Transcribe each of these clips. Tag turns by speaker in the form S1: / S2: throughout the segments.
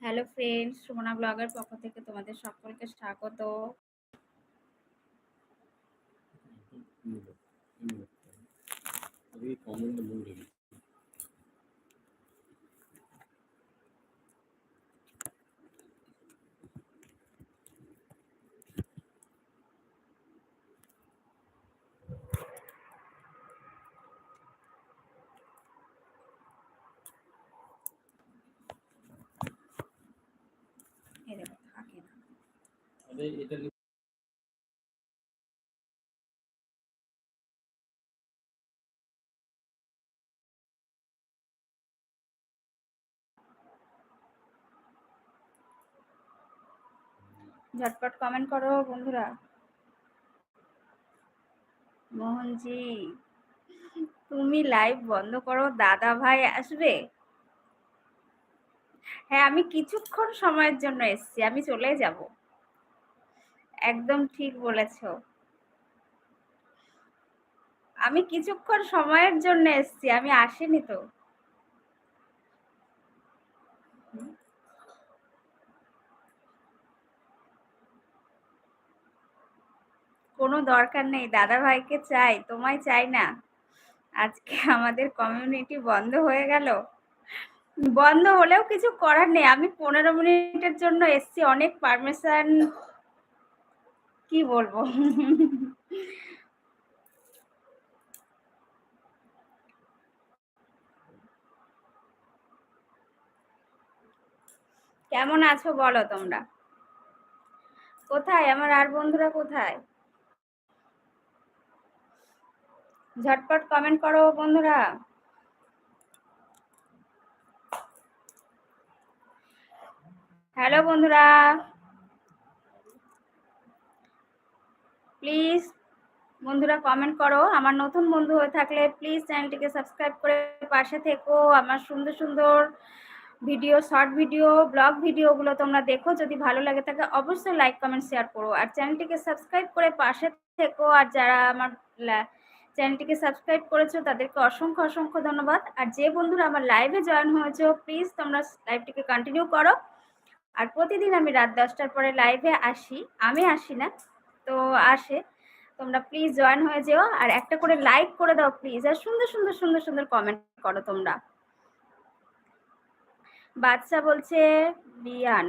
S1: Hello friends Sumana ব্লগের পক্ষ থেকে তোমাদের সকলকে স্বাগত।
S2: কমেন্ট মূল রেখে
S1: এই দেখো থাকে না
S2: আরে এটা
S1: ঝটপট কমেন্ট করো বন্ধুরা। মোহনজি, তুমি লাইভ বন্ধ করো, দাদা ভাই আসবে? হ্যাঁ আমি কিছুক্ষণ সময়ের জন্য এসেছি, আমি চলে যাব। একদম ঠিক বলেছ। আমি কিছুক্ষণ সময়ের জন্য এসেছি, আমি আসিনি তো। কোনো দরকার নেই দাদা ভাইকে চাই, তোমায় চাই না। আজকে আমাদের কমিউনিটি বন্ধ হয়ে গেল। বন্ধ হলেও কিছু করার নেই, আমি পনেরো মিনিটের জন্য এসছি, অনেক পারমিশন কি বলব? কেমন আছো বলো তোমরা? কোথায়? আমার আর বন্ধুরা কোথায়? ঝটপট কমেন্ট করো বন্ধুরা। হ্যালো বন্ধুরা। প্লিজ বন্ধুরা কমেন্ট করো। আমার নতুন বন্ধু হয়ে থাকলে প্লিজ চ্যানেলটিকে সাবস্ক্রাইব করে পাশে থেকো। আমার সুন্দর সুন্দর ভিডিও শর্ট ভিডিও ব্লগ ভিডিওগুলো তোমরা দেখো। যদি ভালো লাগে থাকে অবশ্যই লাইক কমেন্ট শেয়ার করো। আর চ্যানেলটিকে সাবস্ক্রাইব করে পাশে থেকো। আর যারা আমার চ্যানেলটিকে সাবস্ক্রাইব করেছ তাদেরকে অসংখ্য অসংখ্য ধন্যবাদ। আর যে বন্ধুরা আমার লাইভে জয়েন হয়েছো প্লিজ তোমরা লাইভটিকে কন্টিনিউ করো। আর প্রতিদিন আমি রাত দশটার পরে লাইভে আসি। আমি আসি না। তো আসে। তোমরা প্লিজ জয়েন হয়ে যেও। আর একটা করে লাইক করে দাও প্লিজ আর সুন্দর সুন্দর সুন্দর সুন্দর কমেন্ট করো তোমরা। বাচ্চা বলছে, বিয়ান।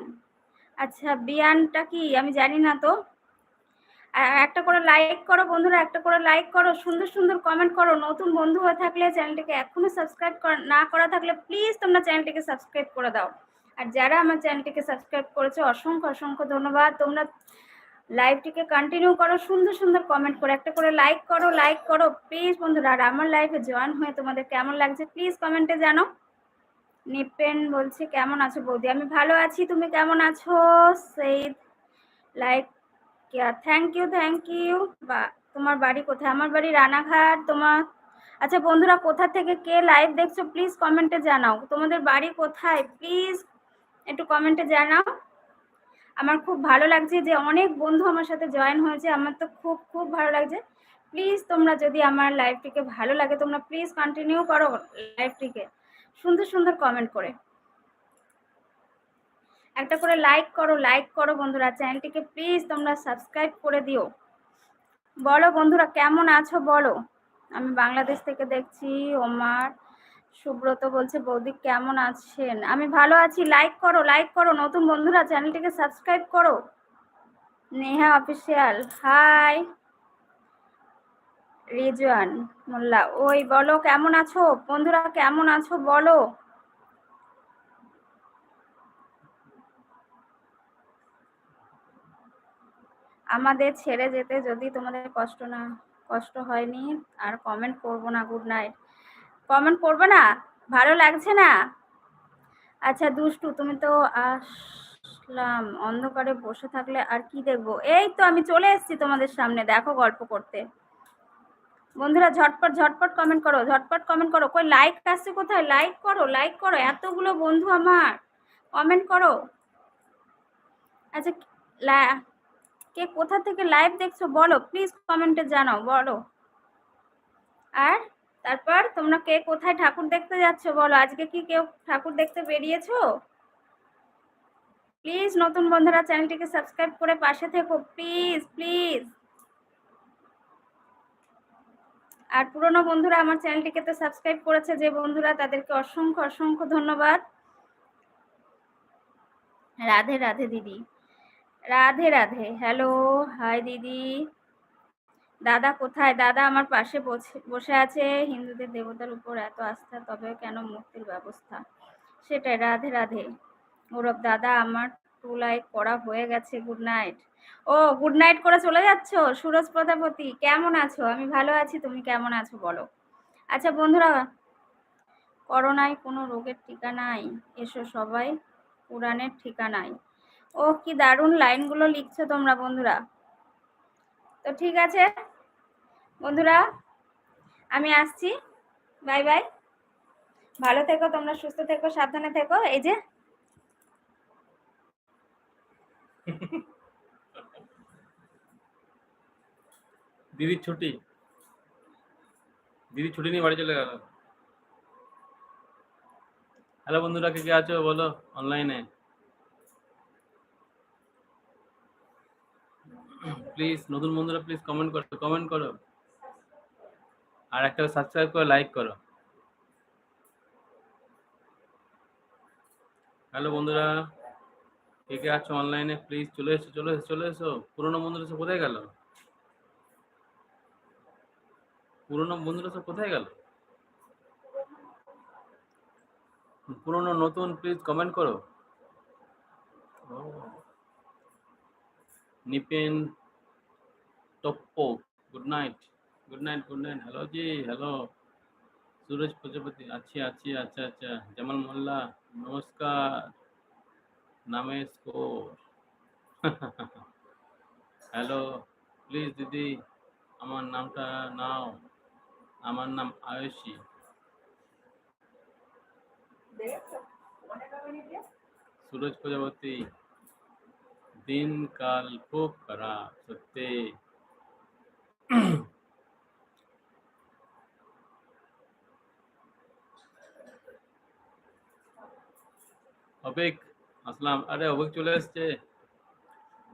S1: আচ্ছা বিয়ানটা কি? আমি জানি না তো। একটা করে লাইক করো বন্ধুরা, একটা করে লাইক করো। সুন্দর সুন্দর কমেন্ট করো। নতুন বন্ধু হয়ে থাকলে চ্যানেলটিকে এখনও সাবস্ক্রাইব না করা থাকলে প্লিজ তোমরা চ্যানেলটিকে সাবস্ক্রাইব করে দাও। আর যারা আমার চ্যানেলটিকে সাবস্ক্রাইব করেছ, অসংখ্য অসংখ্য ধন্যবাদ। তোমরা লাইভটিকে কন্টিনিউ করো, সুন্দর সুন্দর কমেন্ট করে, একটা করে লাইক করো লাইক করো। প্লিজ বন্ধুরা, আর আমার লাইভে জয়েন হয়ে তোমাদের কেমন লাগছে প্লিজ কমেন্টে জানো নিপেন বলছে, কেমন আছো বৌদি? আমি ভালো আছি, তুমি কেমন আছো? সেই like thank you thank you বা, তোমার বাড়ি কোথায়? আমার বাড়ি রানাঘাট, তোমার আচ্ছা বন্ধুরা, কোথা থেকে কে লাইভ দেখছ প্লিজ কমেন্টে জানাও। তোমাদের বাড়ি কোথায়? প্লিজ একটু কমেন্টে জানাও। আমার খুব ভালো লাগছে যে অনেক বন্ধু আমার সাথে জয়েন হয়েছে। আমার তো খুব খুব ভালো লাগছে। প্লিজ তোমরা যদি আমার লাইভটিকে ভালো লাগে, তোমরা প্লিজ কন্টিনিউ করো লাইভটিকে সুন্দর সুন্দর কমেন্ট করে। একটা করে লাইক করো লাইক করো বন্ধুরা। চ্যানেলটিকে প্লিজ তোমরা সাবস্ক্রাইব করে দিও। বলো বন্ধুরা, কেমন আছো বলো? আমি বাংলাদেশ থেকে দেখছি, ওমার। সুব্রত বলছে, বৌদি কেমন আছেন? আমি ভালো আছি। লাইক করো লাইক করো। নতুন বন্ধুরা, চ্যানেলটিকে সাবস্ক্রাইব করো। নেহা অফিসিয়াল হাই রিজওয়ান মোল্লা, ওই বলো, কেমন আছো? বন্ধুরা, কেমন আছো? বলো। আমাদের ছেড়ে যেতে যদি তোমাদের কষ্ট না, কষ্ট হয়নি, আর কমেন্ট করব না গুড নাইট কমেন্ট করবে না? ভালো লাগছে না? আচ্ছা দুষ্টু, তুমি তো আসলাম। অন্ধকারে বসে থাকলে আর কি দেখব? এই তো আমি চলে এসেছি তোমাদের সামনে। দেখো গল্প করতে। বন্ধুরা, ঝটপট ঝটপট কমেন্ট করো, ঝটপট কমেন্ট করো। কই লাইক আসছে কোথায়? লাইক করো লাইক করো। এতগুলো বন্ধু আমার। কমেন্ট করো। আচ্ছা কে কোথা থেকে লাইভ দেখছ? বলো প্লিজ কমেন্টে জানাও, বলো। আর? তারপর তোমরা কে কোথায় ঠাকুর দেখতে যাচ্ছ বলো? আজকে কি কেউ ঠাকুর দেখতে বেরিয়েছো? প্লিজ নতুন বন্ধুরা চ্যানেলটিকে সাবস্ক্রাইব করে পাশে থেকো। প্লিজ প্লিজ আর পুরনো বন্ধুরা আমার চ্যানেলটিকে তো সাবস্ক্রাইব করেছে, যে বন্ধুরা তাদেরকে অসংখ্য অসংখ্য ধন্যবাদ। রাধে রাধে দিদি। রাধে রাধে। হ্যালো হাই দিদি। দাদা কোথায়? দাদা আমার পাশে বসে- আছে। হিন্দুদের দেবতার উপর এত আস্থা তবে কেন মুক্তির ব্যবস্থা? সেটাই, রাধে রাধে। গৌরব দাদা, আমার টু লাইক করা হয়ে গেছে গুড নাইট ও গুড নাইট করে চলে যাচ্ছ? সুরজ প্রজাপতি, কেমন আছো? আমি ভালো আছি, তুমি কেমন আছো বলো। আচ্ছা বন্ধুরা, করোনায় কোনো রোগের টিকা নাই। এসো সবাই, পুরাণের ঠিকানায় ও, কি দারুণ লাইনগুলো লিখছো তোমরা বন্ধুরা। তো ঠিক আছে বন্ধুরা, আমি আসছি। Bye bye. ভালো থেকো, তোমরা সুস্থ থেকো, সাবধানে থেকো। এই যে
S2: দিদির ছুটি। দিদি ছুটি নিয়ে বাড়ি চলে গেল। হ্যালো বন্ধুরা, কে কে আছো বলো অনলাইনে প্লিজ নতুন বন্ধুরা প্লিজ কমেন্ট করো কমেন্ট করো। আর একটা সাবস্ক্রাইব করে লাইক করো। হ্যালো বন্ধুরা, কে কে আছো অনলাইনে প্লিজ চলে এসো চলে এসো চলে এসো। পুরোনো বন্ধুরা সব কোথায় গেল? পুরোনো বন্ধুরা সব কোথায় গেল? পুরোনো, নতুন প্লিজ কমেন্ট করো। Nipen, Toppo good night good night good night hello ji hello Suraj Prajapati আছি আছি আচ্ছা আচ্ছা জামাল মোল্লা নমস্কার নামে স্কোর হ্যালো প্লিজ দিদি আমার নামটা নাও আমার নাম আয়ুষী সুরজ প্রজাপতি দিনকাল খুব খারাপ সত্যি অবেক আসলাম। আরে অবেক চলে এসছে।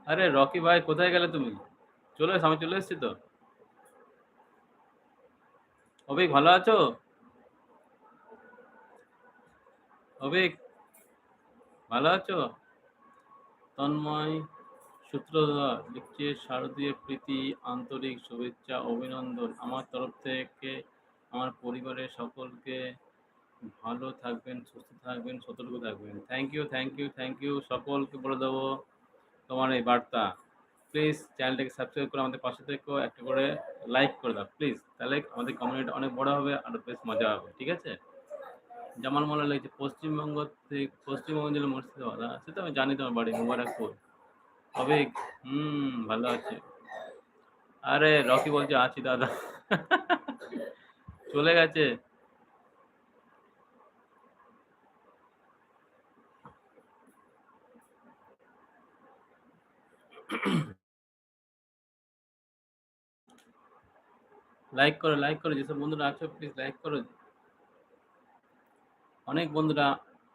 S2: আরে, রকি ভাই, কোথায় গেলে তুমি? চলে এসো, আমি চলে এসছি তো। অবেক ভালো আছো? অবেক ভালো আছো? তন্ময় সূত্রধর লিখছে, শারদীয় প্রীতি, আন্তরিক শুভেচ্ছা, অভিনন্দন। আমার তরফ থেকে, আমার পরিবারের সকলকে ভালো থাকবেন, সুস্থ থাকবেন, সতর্ক থাকবেন। Thank you thank you thank you সকলকে বলে দেবো তোমার এই বার্তা। প্লিজ চ্যানেলটাকে সাবস্ক্রাইব করে আমাদের পাশে থেকো, একটা করে লাইক করে দাও। প্লিজ তাহলে আমাদের কমিউনিটি অনেক বড় হবে, আর বেশ মজা হবে, ঠিক আছে? জামাল মোল্লা লিখছে, পশ্চিমবঙ্গ থেকে পশ্চিমবঙ্গ জেলা মুর্শিদাবাদ সে তো আমি জানি তোমার বাড়ি, মুবারকপুর। তবে হুম, ভালো আছে। আরে, রকি বলছে, আছি দাদা। চলে গেছে। লাইক করো লাইক করো, যেসব বন্ধুরা আছো প্লিজ লাইক করো। অনেক বন্ধুরা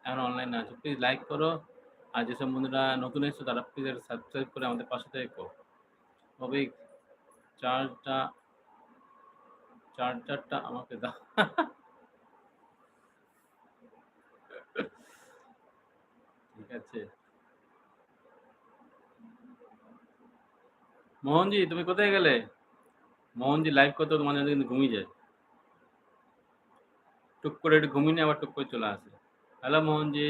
S2: এখন অনলাইনে আছো প্লিজ লাইক করো। আর যেসব বন্ধুরা নতুন এসছো, তারা প্লিজ সাবস্ক্রাইব করে আমাদের পাশে থেকো। তবে চারটা চার্জারটা আমাকে দাও। ঠিক আছে? মোহনজি, তুমি কোথায় গেলে? মোহনজি লাইভ করতে তোমার মাঝে কিন্তু ঘুমিয়ে যায়। টুক করে একটু ঘুমিয়ে নিয়ে আবার টুক করে চলে আসে। Hello Mohanji.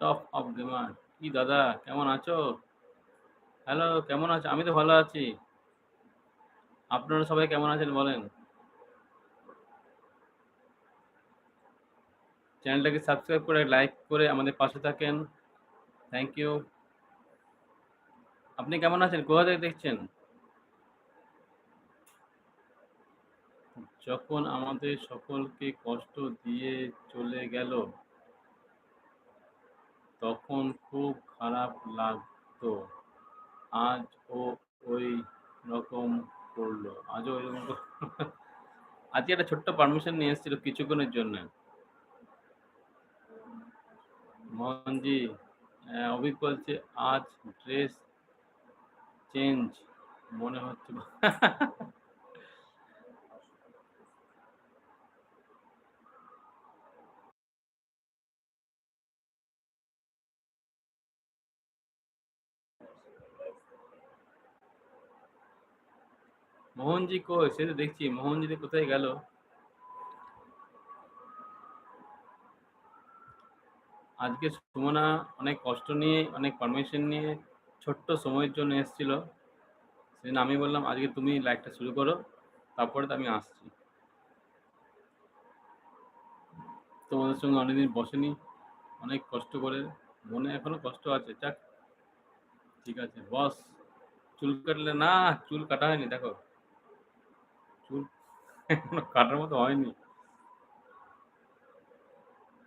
S2: Top of gamer কি দাদা, কেমন আছো? হ্যালো কেমন আছো? আমি তো ভালো আছি। আপনারা সবাই কেমন আছেন বলেন। চ্যানেলটাকে সাবস্ক্রাইব করে লাইক করে আমাদের পাশে থাকেন। থ্যাংক ইউ আপনি কেমন আছেন? কোথা থেকে দেখছেন? যখন আমাদের সকলকে কষ্ট দিয়ে চলে গেল, তখন খুব খারাপ লাগ তো আজ ও ওই রকম করল। আজও ওই রকম আজকে একটা ছোট্ট পারমিশন নিয়ে এসেছিল কিছুক্ষণের জন্য। মোহনজি অভিক বলছে, আজ ড্রেস চেঞ্জ মনে হচ্ছে মোহনজি কই? সে তো দেখছি। মোহনজি কোথায় গেল? আজকে সুমনা অনেক কষ্ট নিয়ে, অনেক পারমিশন নিয়ে ছোট্ট সময়ের জন্য এসেছিল। সেদিন আমি বললাম, আজকে তুমি লাইভটা শুরু করো, তারপরে তো আমি আসছি। তোমাদের সঙ্গে অনেকদিন বসেনি, অনেক কষ্ট করে, মনে এখনও কষ্ট আছে। যাক, ঠিক আছে। বস, চুল কাটলে না, চুল কাটা হয়নি, দেখো। চুল এখনও কাটার মতো হয়নি।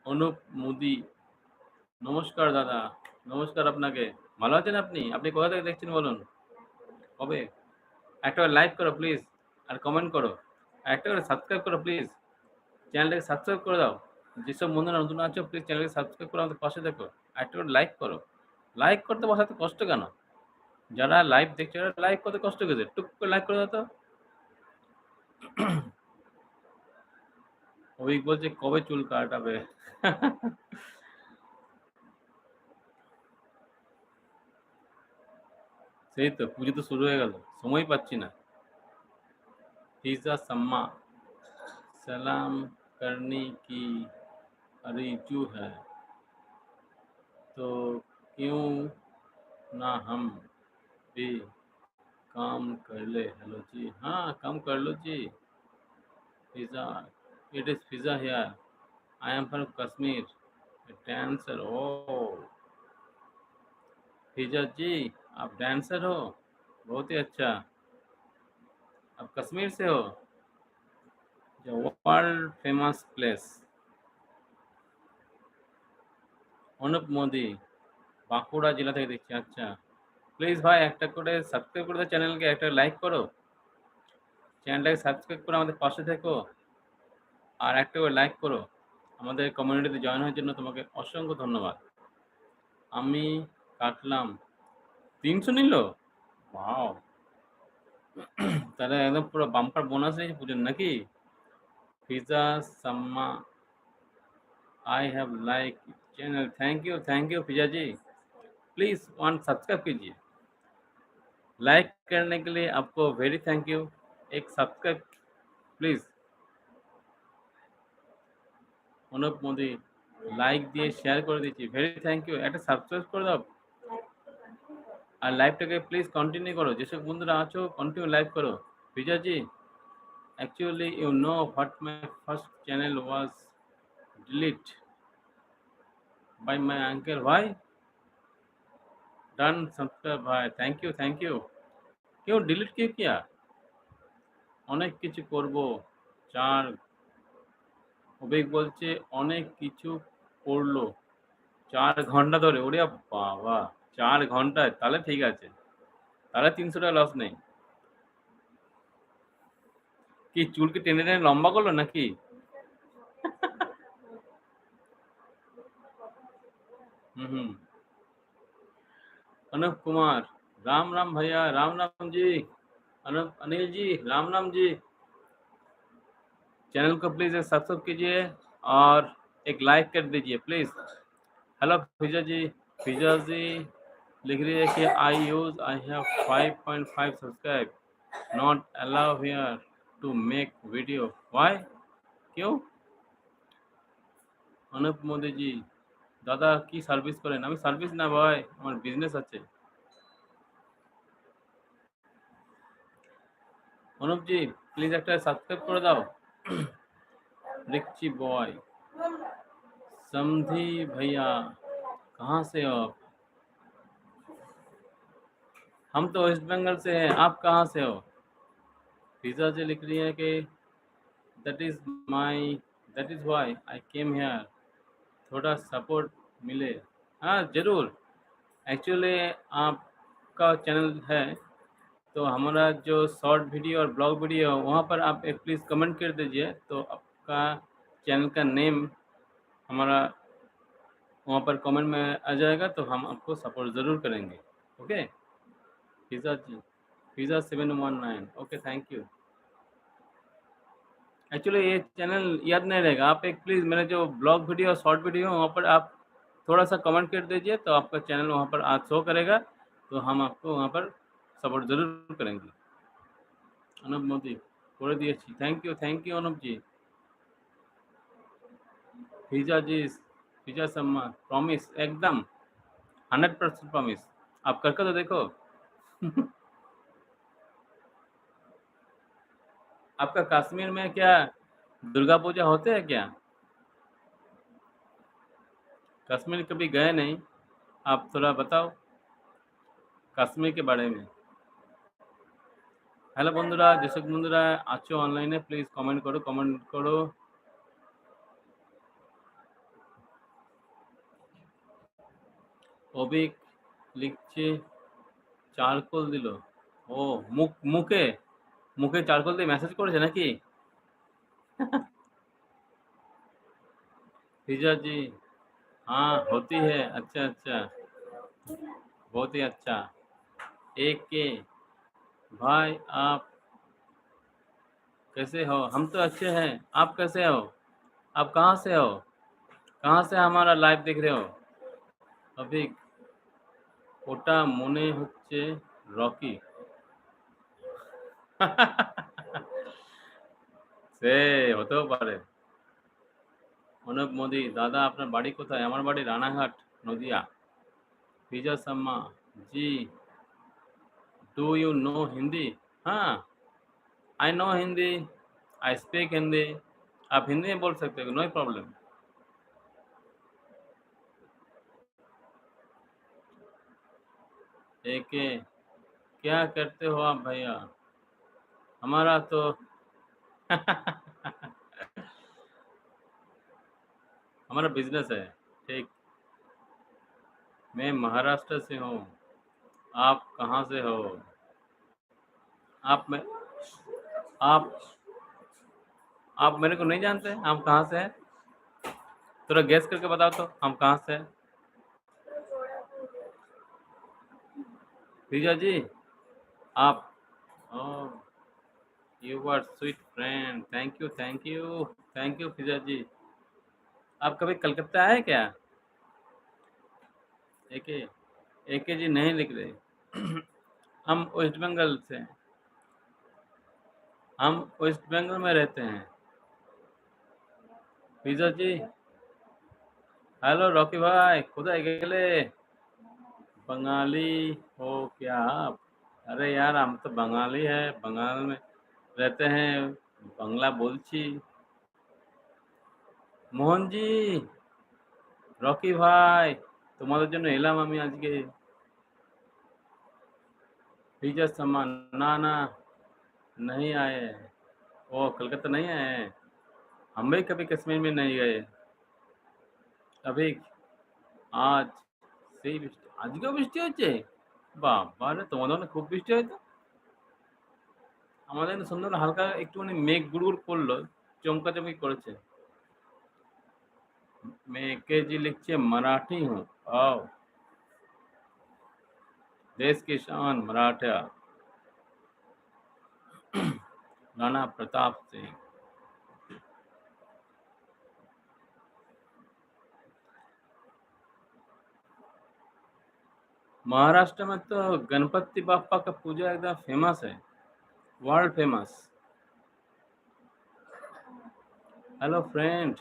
S2: অনুপ মোদি, নমস্কার দাদা, নমস্কার আপনাকে। ভালো আছেন আপনি? আপনি কোথা থেকে দেখছেন বলুন? কবে? একটা করে লাইক করো প্লিজ আর কমেন্ট করো। একটা করে সাবস্ক্রাইব করো প্লিজ চ্যানেলটাকে সাবস্ক্রাইব করে দাও। যেসব বন্ধুরা নতুন আছো প্লিজ চ্যানেলকে সাবস্ক্রাইব করে আমাদের পাশে দেখো। একটা করে লাইক করো। লাইক করতে বসাতে কষ্ট কেন? যারা লাইভ দেখছে লাইক করতে কষ্ট গেছে টুক করে লাইক করে দাও তো। অভিক বলছে, কবে চুল কাটাবে? সেই তো পুজো তো শুরু হয়ে গেল সময় পাচ্ছি না पिज्जा सम्मा सलाम करने की अरीजू है तो क्यों ना हम भी काम कर ले हेलो जी हाँ काम कर लो जी pizza it is pizza here I am from Kashmir dancer oh pizza जी आप डांसर हो बहुत ही अच्छा आप कश्मीर से हो जो world famous place Anup Modi Bankura জেলা থেকে দেখছি আচ্ছা প্লিজ ভাই একটা করে সাবস্ক্রাইব করে দাও চ্যানেলকে একটা লাইক করো চ্যানেলটাকে সাবস্ক্রাইব করে আমাদের পাশে থেকো আর একটা করে লাইক করো আমাদের কমিউনিটিতে জয়েন হওয়ার জন্য তোমাকে অসংখ্য ধন্যবাদ আমি কাটলাম তিনশো নিল বাও তাহলে একদম পুরো বাম্পার বোনাস নিয়েছে পুজোর নাকি pizza Samaa I have like channel thank you thank you pizza ji please one subscribe कीजिए लाइक करने के लिए आपको वेरी थैंक यू एक subscribe please Anup Modi like দিয়ে শেয়ার করে দিচ্ছি ভেরি থ্যাংক ইউ একটা সাবস্ক্রাইব করে দাও আর লাইভটাকে প্লিজ কন্টিনিউ করো। যেসব বন্ধুরা আছো কন্টিনিউ লাইভ করো। Vijayji actually you know what my first channel was delete by my uncle. Why? Done, subscribe ভাই থ্যাংক ইউ থ্যাংক ইউ কেউ ডিলিট কে কিয়া অনেক কিছু করব। চার অভিক বলছে, অনেক কিছু করল। চার ঘণ্টা ধরে। ওরে বাবা। চার ঘন্টায় তাহলে ঠিক আছে তাহলে তিনশো টাকা লস নেই কি চুলকে টেনে টেনে লম্বা করলো নাকি हम्म हम्म। अनुप कुमार राम राम भैया राम राम जी अनुप अनिल जी राम राम जी चैनल को प्लीज सब्सक्राइब कीजिए और एक लाइक कर दीजिए प्लीज हेलो फिजा जी फिजा जी लिख रही है कि I use I have 5.5 subscribe not allow here to make video why क्यों অনুপ মোদিজি দাদা কি সার্ভিস করেন আমি সার্ভিস না ভাই আমার বিজনেস আছে অনুপজি প্লিজ একটা সাবস্ক্রাইব করে দাও रिक्ची बॉय समधी भैया कहाँ से हो आप हम तो वेस्ट बंगाल से हैं, आप कहाँ से हो? पिज़्ज़ा से लिख रही है कि that is my that is why I came here थोड़ा सपोर्ट मिले। हाँ ज़रूर। एक्चुअली आपका चैनल है तो हमारा जो शॉर्ट वीडियो और ब्लॉग वीडियो है, वहाँ पर आप एक प्लीज़ कमेंट कर दीजिए तो आपका चैनल का नेम हमारा वहाँ पर कमेंट में आ जाएगा तो हम आपको सपोर्ट ज़रूर करेंगे। Okay Fiza ji seven one nine okay thank you actually ये चैनल याद नहीं रहेगा। आप एक प्लीज़ मेरा जो ब्लॉग वीडियो शॉर्ट वीडियो है, वहाँ पर आप थोड़ा सा कमेंट कर दीजिए तो आपका चैनल वहाँ पर आज शो करेगा। तो हम आपको वहाँ पर सपोर्ट ज़रूर करेंगे। अनुप मोदी थोड़े दी अच्छी thank you thank you Anup ji. Fiza ji Fiza सम्मा promise एकदम हंड्रेड परसेंट प्रॉमिस आप करके तो देखो। आपका कश्मीर में क्या दुर्गा पूजा होते हैं क्या कश्मीर कभी गए नहीं आप थोड़ा बताओ কাশ্মীর के बारे में হ্যালো বন্ধুরা যেসব বন্ধুরা আছো অনলাইনে প্লিজ কমেন্ট করো কমেন্ট করো অবিক লিখছে চারকোল দিল ও মুখ মুখে মুখে চারকোল দিয়ে মেসেজ করেছে নাকি फिजा जी हाँ होती है अच्छा अच्छा बहुत ही अच्छा एक के भाई आप कैसे हो हम तो अच्छे हैं आप कैसे हो आप कहाँ से हो कहाँ से हमारा लाइव देख रहे हो अभी ওটা মনে হচ্ছে রকি সে হতেও পারে অনুপ মোদি দাদা আপনার বাড়ি কোথায় আমার বাড়ি Ranaghat Nadia Bijay Sharma ji do you know Hindi हाँ I know Hindi I speak Hindi आप हिंदी में बोल सकते हो नो प्रॉब्लम एक क्या करते हो आप भैया? हमारा तो हमारा बिज़नेस है, ठीक। मैं महाराष्ट्र से हूँ। आप कहाँ से हो? आप में, आप आप मेरे को नहीं जानते? हम कहाँ से हैं? थोड़ा गैस करके बताओ तो हम कहाँ से हैं? रिजा जी, आप you are sweet friend thank you thank you thank you Fiza ji. आप कभी कलकत्ता आए क्या? एक एक जी नहीं लिख रहे। हम वेस्ट बंगाल से हैं। हम वेस्ट बंगाल में रहते हैं। फिजा जी हेलो रॉकी भाई, खुदा गेले बंगाली हो क्या आप अरे यार हम तो बंगाली है बंगाल में रहते हैं বাংলা বলছি মোহনজি রকি ভাই তোমাদের জন্য এলাম আমি আজকে टीचर सम्मान ना ना नहीं आए ओ कलकत्ता नहीं आए हैं हम भी कभी कश्मीर में नहीं गए अभी আজ সেই বৃষ্টি আজকেও বৃষ্টি হচ্ছে বাবারে তোমাদের ওখানে খুব বৃষ্টি হয়তো আমাদের সুন্দর হালকা একটুখানি মেঘ গুড় করলো চমকা চমকি করেছে মেঘকে জি লিখছে মারাঠি হুঁ आओ देश की शान मराठा राणा प्रताप सिंह महाराष्ट्र में तो गणपति बापा का पूजा एकदम फेमस है वर्ल्ड फेमस हेलो फ्रेंड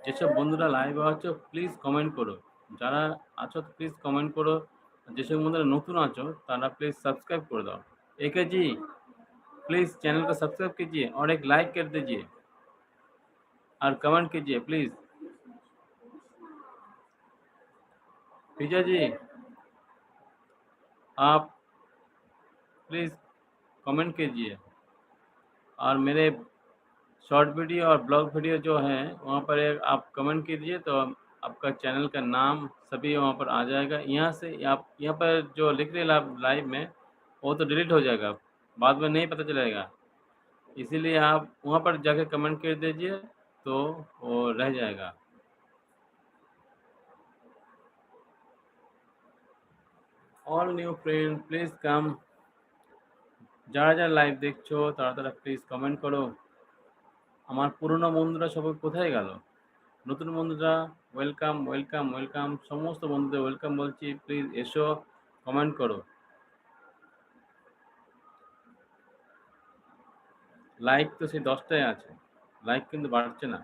S2: যেসব বন্ধুরা লাইভে আছো প্লিজ কমেন্ট করো যারা আছো প্লিজ কমেন্ট করো যেসব বন্ধুরা নতুন আছো তারা প্লিজ सब्सक्राइब कर दो एक जी प्लीज़ चैनल को सब्सक्राइब कीजिए और एक लाइक कर दीजिए और कमेंट कीजिए प्लीज़ विजय जी, आप प्लीज़ कमेंट कीजिए। और मेरे शॉर्ट वीडियो और ब्लॉग वीडियो जो है, वहाँ पर एक आप कमेंट कीजिए तो आपका चैनल का नाम सभी वहाँ पर आ जाएगा। यहाँ से आप, यहाँ पर जो लिख रहे आप लाइव में, वो तो डिलीट हो जाएगा। बाद में नहीं पता चलेगा। इसीलिए आप वहाँ पर जाके कमेंट कर दीजिए। तो वो रह जाएगा all new friend please come যারা যারা লাইভ দেখছো তারা তারা প্লিজ কমেন্ট করো আমার পুরনো বন্ধুরা সবাই কোথায় গেল নতুন বন্ধুরা ওয়েলকাম ওয়েলকাম ওয়েলকাম সমস্ত বন্ধুদের ওয়েলকাম বলছি প্লিজ এসো কমেন্ট করো লাইক তো সেই দশটাই আছে লাইক কিন্তু বাড়ছে না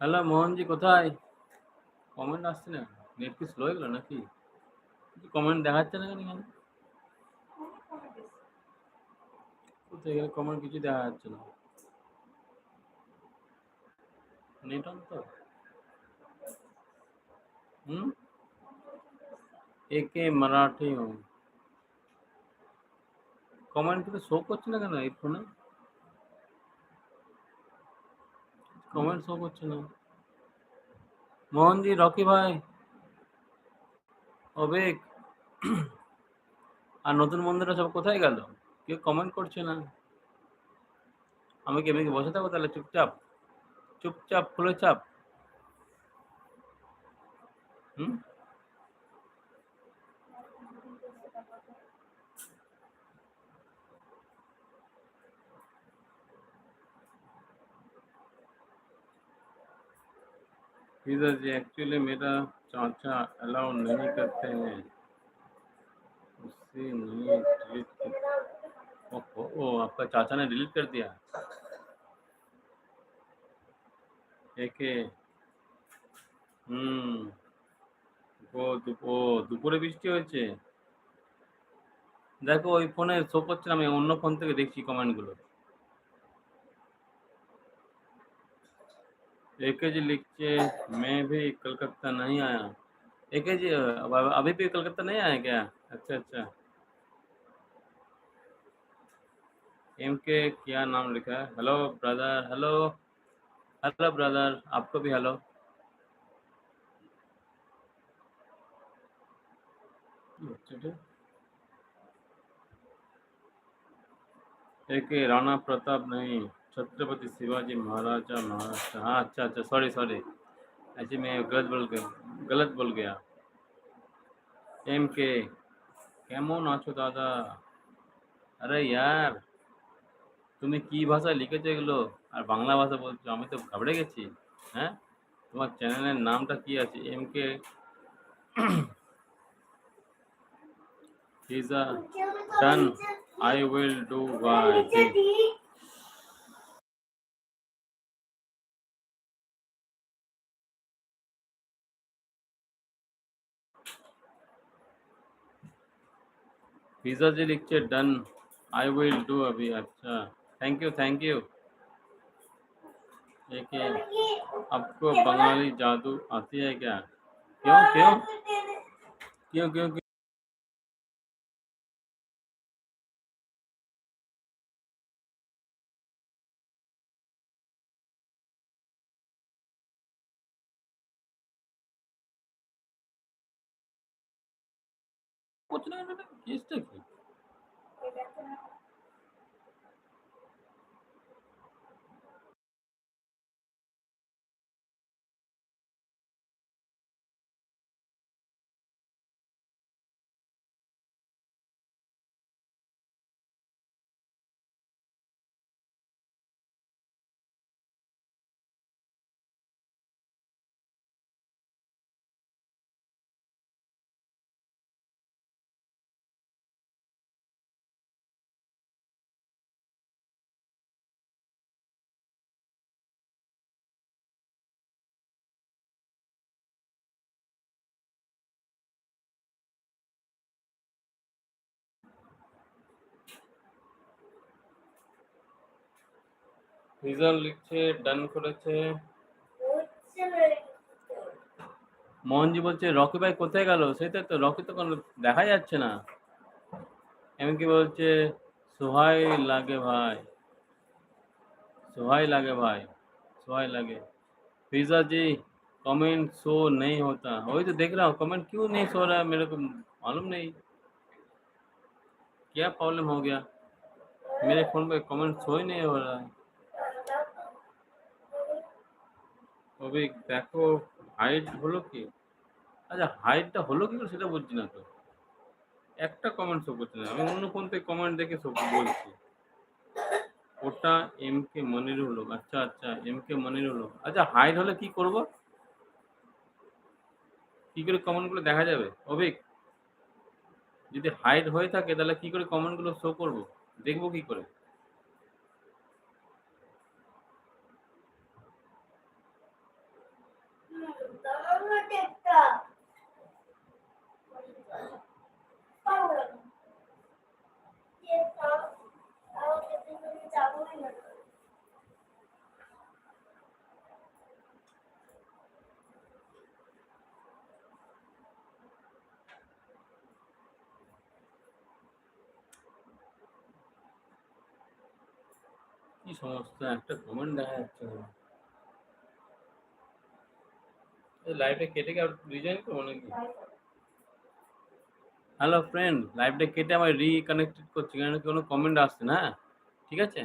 S2: হ্যালো মোহনজি কোথায়? কমেন্ট আসছে না? নেট কি স্লো হয়ে গেলো নাকি? কমেন্ট দেখাচ্ছে না কেন এখানে? কোথায় গেলে কমেন্ট কিছু দেখা যাচ্ছে না। নেট অন তো? হুম? একে মারাঠি কমেন্ট কিন্তু শো করছে না কেন এই ফোনে কমেন্ট শো করছে না মোহনজি রকি ভাই অবেক আর নতুন বন্ধুরা সব কোথায় গেল কেউ কমেন্ট করছে না আমি কি বসে থাকব তাহলে চুপচাপ চুপচাপ খুলে চাপ হুম इधर जी एक्चुअली मेरा चाचा अलाउ नहीं करते हैं उससे नहीं डिलीट कर ओहो ओ आपका चाचा ने डिलीट कर दिया একে হুম ও দু- ও দুপুরে বৃষ্টি হয়েছে দেখো ওই ফোনে শো করছে না আমি অন্য ফোন থেকে দেখছি কমেন্টগুলো एके जी लिखिए मैं भी कलकत्ता नहीं आया। एके जी अभी भी कलकत्ता नहीं आया क्या? अच्छा अच्छा। एम के क्या नाम लिखा है? Hello brother hello hello brother आपको भी हेलो एक राणा प्रताप नहीं। छत्रपति शिवाजी महाराजा महाराष्ट्र हाँ अच्छा अच्छा सॉरी सॉरी ऐसे मैं गलत बोल गया गलत बोल गया एम के কেমন আছো দাদা আরে ইয়ার তুমি কি ভাষা লিখেছো এগুলো আর বাংলা ভাষা বলছো আমি তো ঘাবড়ে গেছি হ্যাঁ তোমার চ্যানেলের নামটা কি আছে M K is a done I will do bye Fiza ji लिखिए, डन। आई विल डू अभी अच्छा। थैंक यू थैंक यू देखिए, आपको बंगाली जादू आती है क्या? क्यों क्यों? क्यों क्यों क्यों? कुछ नहीं केसটা কি রিজাল্ট লিখছে ডান করেছে মোহনজি বলছে রকি ভাই কোথায় গেল সেটাই তো রকি তো কোনো দেখা যাচ্ছে না এমনকি বলছে সোহাই লাগে ভাই सोहाई लगे भाई सोहाई लगे पिज़्ज़ा जी कमेंट शो नहीं होता वही तो देख रहा हूँ कमेंट क्यों नहीं सो रहा है मेरे को मालूम नहीं क्या प्रॉब्लम हो गया मेरे फ़ोन पे कमेंट शो ही नहीं हो रहा है তবে দেখো হাইট হলো কি? আচ্ছা হাইটটা হলো কি সেটা বুঝছি না তো। একটা কমেন্ট শো করছে না। আমি অন্য ফোন থেকে কমেন্ট দেখে সব বলছি। ওটা এম কে মনিরুল হলো আচ্ছা আচ্ছা এম কে মনিরুল হলো আচ্ছা হাইট হলে কি করব? কি করে কমেন্টগুলো দেখা যাবে? অভিক, যদি হাইট হয়ে থাকে তাহলে কি করে কমেন্টগুলো শো করব? দেখব কি করে? কি সমস্যা? একটা কমেন্ট দেখা যাচ্ছে না। কেটে কি রিজাইন করব নাকি? হ্যালো ফ্রেন্ড লাইভটা কেটে আমার রিকানেক্টেড করছি কেন কোনো কমেন্ট আসছে না? ঠিক আছে?